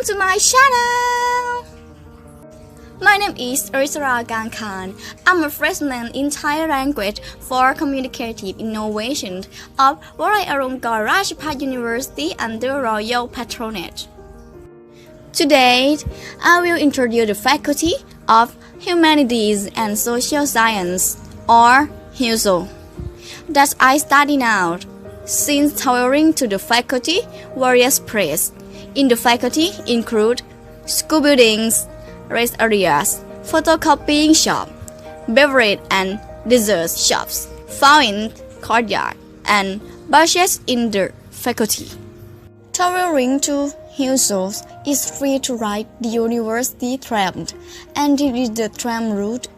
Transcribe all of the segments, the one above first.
Welcome to my channel! My name is Arisara Khan. I'm a freshman in Thai language for communicative innovation of Warayarungar Rajabhat University under Royal Patronage. Today, I will introduce the Faculty of Humanities and Social Science, or HUSO, that I study now. Since towering to the faculty, various praise in the faculty include school buildings, rest areas, photocopying shop, beverage and dessert shops, fountain courtyard, and bushes in the faculty. Towering to Hillshows is free to ride the university tram, and it is the tram route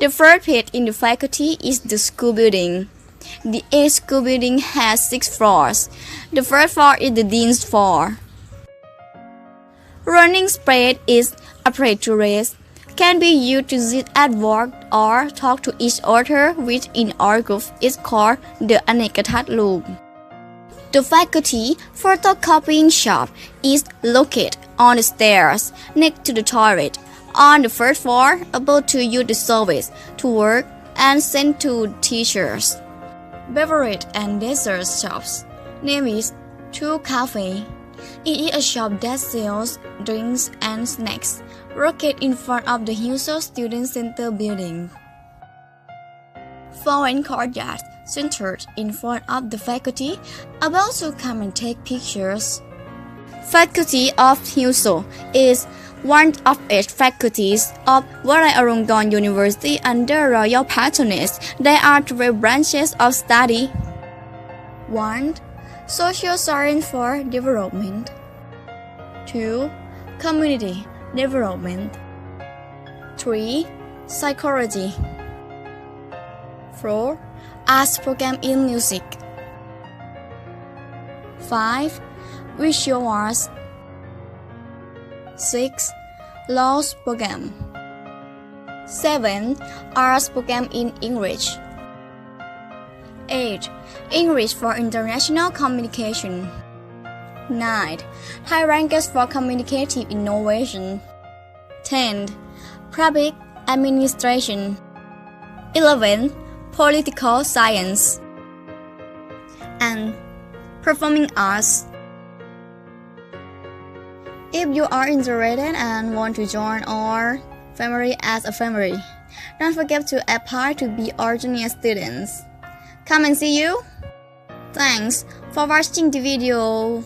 The third pit in the faculty is the school building. The A school building has six floors. The first floor is the dean's floor. Running spread is a to rest. Can be used to sit at work or talk to each other, which in our group is called the Anekatat room. The faculty photocopying shop is located on the stairs next to the toilet on the first floor able to use the service to work and send to teachers. Beverage and dessert shops. Name is Two Cafe. It is a shop that sells drinks and snacks, located in front of the Hillshow Student Center building. Foreign courtyard centered in front of the faculty, about to come and take pictures. Faculty of Hillshow is one of eight faculties of Warayarungon University under royal patronage. There are three branches of study. 1. Social Science for Development 2. Community Development 3. Psychology 4. Arts Program in Music 5. Visual Arts 6. Laws program 7. Arts program in English 8. English for International Communication 9. High Language for Communicative Innovation 10. Public Administration 11. Political Science and Performing Arts if you are interested and want to join our family as a family, don't forget to apply to be our junior students. Come and see you. Thanks for watching the video.